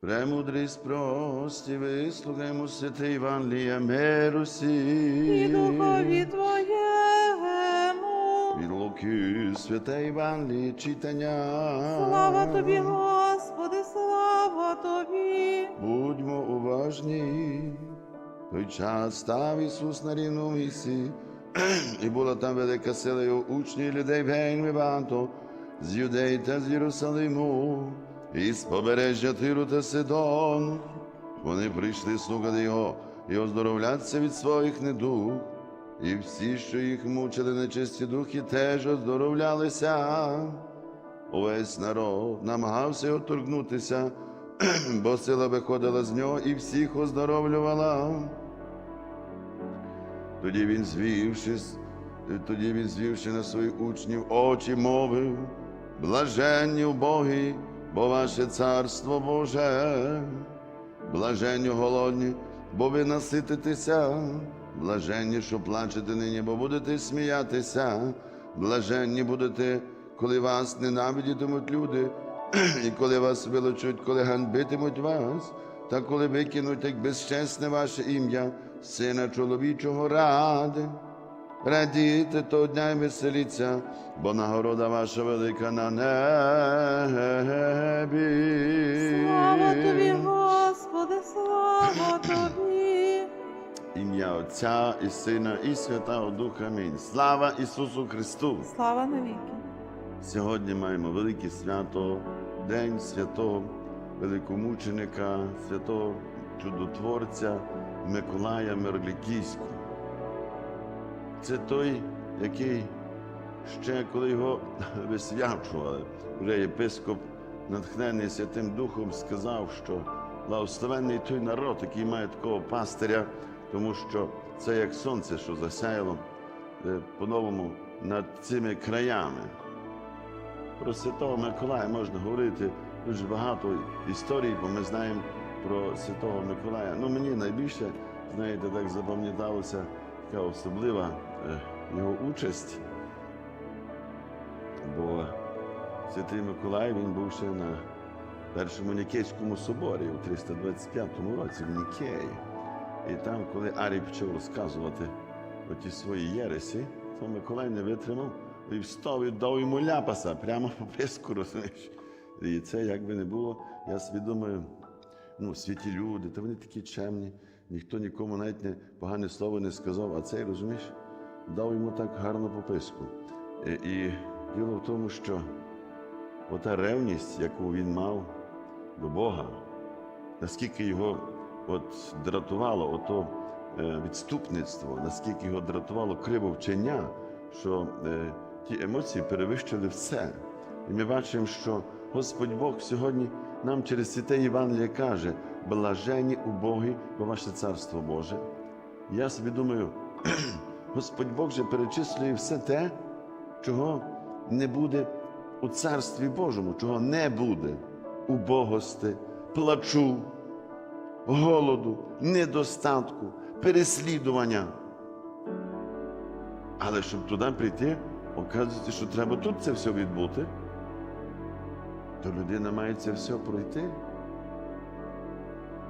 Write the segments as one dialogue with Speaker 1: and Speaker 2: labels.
Speaker 1: Премудрість прості, вислухаймо святе Євангелія миру
Speaker 2: і духові Твоєму.
Speaker 1: Від Луки святе Євангеліє читання.
Speaker 2: Слава Тобі, Господи, слава Тобі.
Speaker 1: Будьмо уважні. Той час став Ісус на рівному місці, і була там велика сила його учнів, людей вельми багато, з Юдеї та з Єрусалиму, і з побережжя Тиру та Сидону. Вони прийшли слухати його і оздоровлятися від своїх недуг. І всі, що їх мучили нечисті духи, теж оздоровлялися. Увесь народ намагався його торкнутися, бо сила виходила з нього і всіх оздоровлювала. Тоді він, звівшись, тоді він, звівши на своїх учнів очі, мовив, блаженні убогі, бо ваше царство Боже, блаженні голодні, бо ви насититеся, блаженні, що плачете нині, бо будете сміятися, блаженні будете, коли вас ненавидітимуть люди, і коли вас вилучуть, коли ганбитимуть вас, та коли викинуть як безчесне ваше ім'я, сина чоловічого ради. Радійте того дня і веселіться, бо нагорода ваша велика на небі.
Speaker 2: Слава Тобі, Господи, слава Тобі.
Speaker 1: Ім'я Отця і Сина, і Святого Духа. Амінь. Слава Ісусу Христу!
Speaker 2: Слава навіки.
Speaker 1: Сьогодні маємо велике свято, День святого великомученика, святого чудотворця Миколая Мироглікійського. Це той, який ще коли його висвячували, вже єпископ, натхнений Святим Духом, сказав, що благословенний той народ, який має такого пастиря, тому що це як сонце, що засяяло е, по-новому над цими краями. Про Святого Миколая можна говорити дуже багато історій, бо ми знаємо про Святого Миколая. Ну, мені найбільше, знаєте, так запам'яталася така особлива його участь. Бо Святий Миколай він був ще на Першому Нікейському соборі у 325 році в Нікеї. І там, коли Арій почав розказувати оті свої єресі, то Миколай не витримав і встав і дав йому ляпаса прямо по писку, розумієш. І це як би не було, я собі думаю, ну, святі люди, та вони такі чемні, ніхто нікому навіть не погане слово не сказав, а цей, розумієш, дав йому так гарно по писку. І, діло в тому, що ота ревність, яку він мав до Бога, наскільки його от дратувало ото е, відступництво, наскільки його дратувало кривовчення, що е, ті емоції перевищили все. І ми бачимо, що Господь Бог сьогодні нам через святе Євангеліє каже: блажені убогі, бо ваше царство Боже. Я собі думаю, Господь Бог же перечислює все те, чого не буде у Царстві Божому, чого не буде убогости, плачу, голоду, недостатку, переслідування. Але щоб туди прийти, оказується, що треба тут це все відбути, то людина має це все пройти.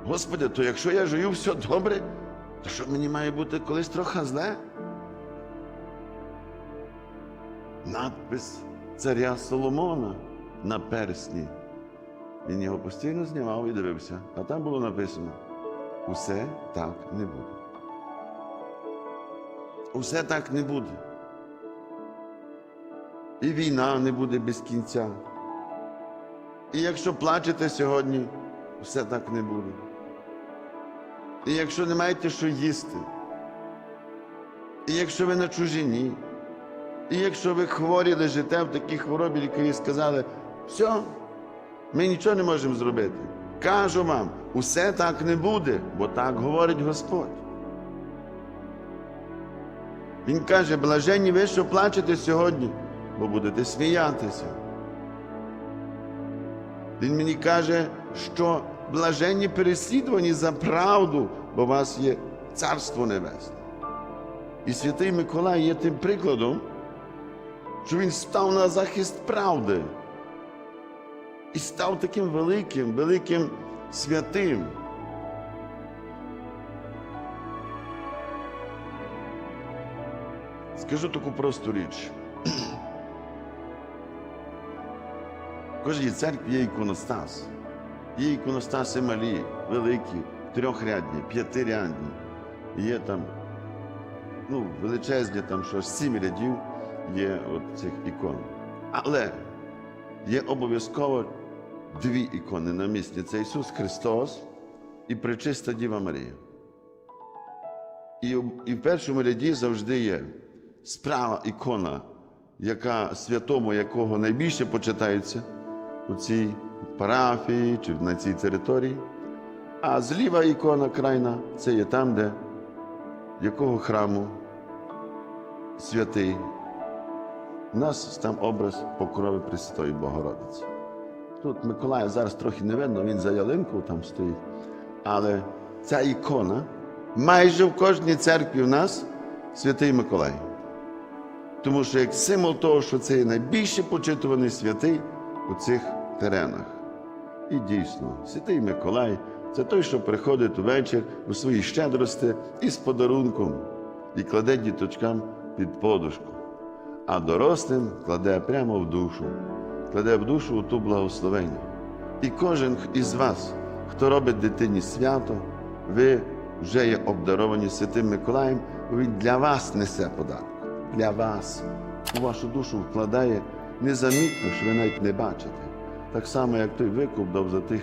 Speaker 1: Господи, то якщо я жию все добре, то що мені має бути колись трохи зле? Надпис царя Соломона на персні. Він його постійно знімав і дивився, а там було написано: усе так не буде. Усе так не буде. І війна не буде без кінця. І якщо плачете сьогодні, все так не буде. І якщо не маєте що їсти, і якщо ви на чужині, і якщо ви хворі лежите в такій хворобі, лікарі сказали, все, ми нічого не можемо зробити. Кажу вам, усе так не буде, бо так говорить Господь. Він каже, блаженні ви, що плачете сьогодні, бо будете сміятися. Він мені каже, що блаженні переслідувані за правду, бо у вас є Царство Небесне. І святий Миколай є тим прикладом, що він став на захист правди і став таким великим, великим святим. Скажу таку просту річ. В кожній церкві є іконостас. Є іконостаси малі, великі, трьохрядні, п'ятирядні. Є там ну, величезні, там що аж сім рядів є от цих ікон. Але є обов'язково дві ікони на місці. Це Ісус Христос і Пречиста Діва Марія. І, і в першому ряді завжди є справа ікона, яка святому, якого найбільше почитається у цій парафії чи на цій території. А зліва ікона крайна це є там, де якого храму святий. У нас там образ покрови Пресвятої Богородиці. Тут Миколая зараз трохи не видно, він за ялинкою там стоїть. Але ця ікона майже в кожній церкві в нас святий Миколай. Тому що як символ того, що це є найбільше почитуваний святий у цих теренах. І дійсно, святий Миколай це той, що приходить увечір у свої щедрості із подарунком і кладе діточкам під подушку, а дорослим кладе прямо в душу, кладе в душу ту благословення. І кожен із вас, хто робить дитині свято, ви вже є обдаровані Святим Миколаєм, він для вас несе подарок. Для вас у вашу душу вкладає незамітно, що ви навіть не бачите. Так само, як той викуп дав за тих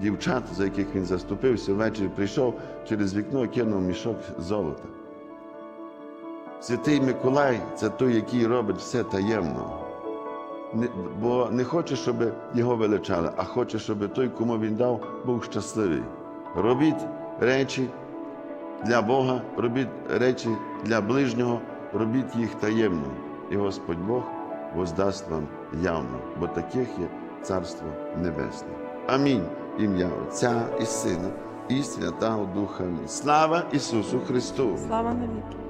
Speaker 1: дівчат, за яких він заступився, ввечері прийшов через вікно кинув мішок золота. Святий Миколай це той, який робить все таємно. Не, бо не хоче, щоб його величали, а хоче, щоб той, кому він дав, був щасливий. Робіть речі для Бога, робіть речі для ближнього, робіть їх таємно. І Господь Бог воздасть вам явно, бо таких є Царство Небесне. Амінь. Ім'я Отця і Сина, і Святого Духа. Слава Ісусу Христу!
Speaker 2: Слава навіки.